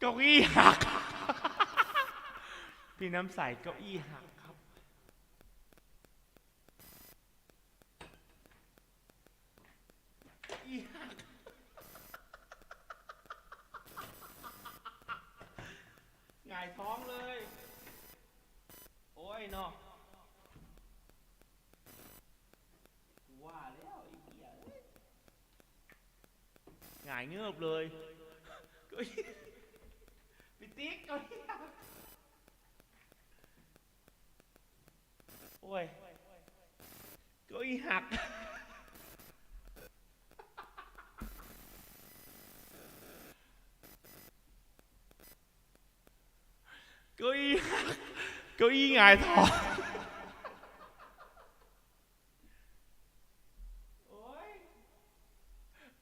เก้าอี้หัก พี่น้ำใสเก้าอี้หักครับ อี้หัก หงายท้องเลย โอ้ยเนาะกูว่าแล้วไอ้เหี้ยเอ้ยหงายเงือบเลยเก้าอี้ tiếc coi ui có y hạt. Có y có y ngài thọ.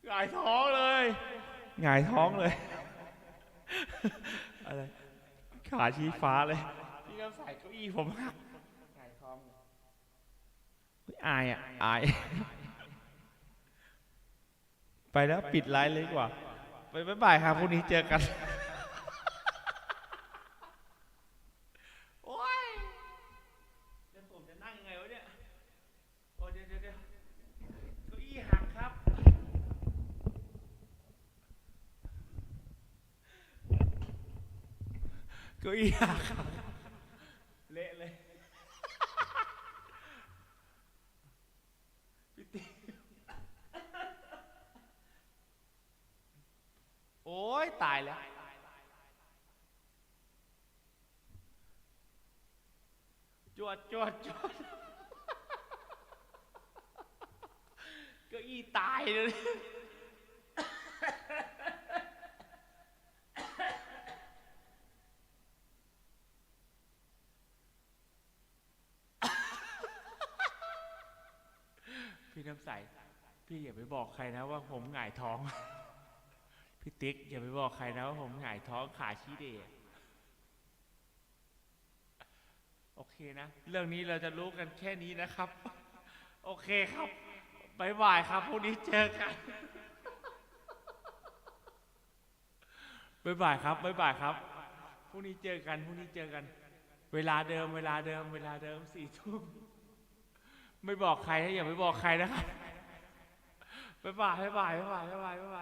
Ngài thọ lên ngài thọ lên องเลยหงายท้องเลยอะไร ขาชี้ฟ้าเลยพี่น้ำใส่เก้าอี้ผมหักหงายท้องเลยเฮ้ยอายอะอาย ไปแล้วปิดไลฟ์เลยดีกว่า ไปบ๊ายบายครับพรุ่งนี้เจอกัน โอ๊ยเดี๋ยวผมจะนั่งยังไงวะเนี่ย โอ้เดี๋ยวเดี๋ยวเดี๋ยวเก้าอี้หักครับ เก้าอี้หักครับเละเลยพี่ติ๊กโอ้ยตายแล้ว จวดจวดจวดเก็อีตายเลย พี่น้ำใส พี่อย่าไปบอกใครนะว่าผมหงายท้อง พี่ติ๊กอย่าไปบอกใครนะว่าผมหงายท้องขาชี้เดะโอเคนะ เรื่องนี้เราจะรู้กันแค่นี้นะครับ โอเคครับบายบายครับพรุ่งนี้เจอกันบายบายครับบายบายครับพรุ่งนี้เจอกันพรุ่งนี้เจอกัน เวลาเดิม เวลาเดิม เวลาเดิมสี่ทุ่ม ไม่บอกใครนะอย่าไปบอกใครนะครับบ๊าบายบ๊าบายบ๊าบายบ๊าบายบ๊าบาย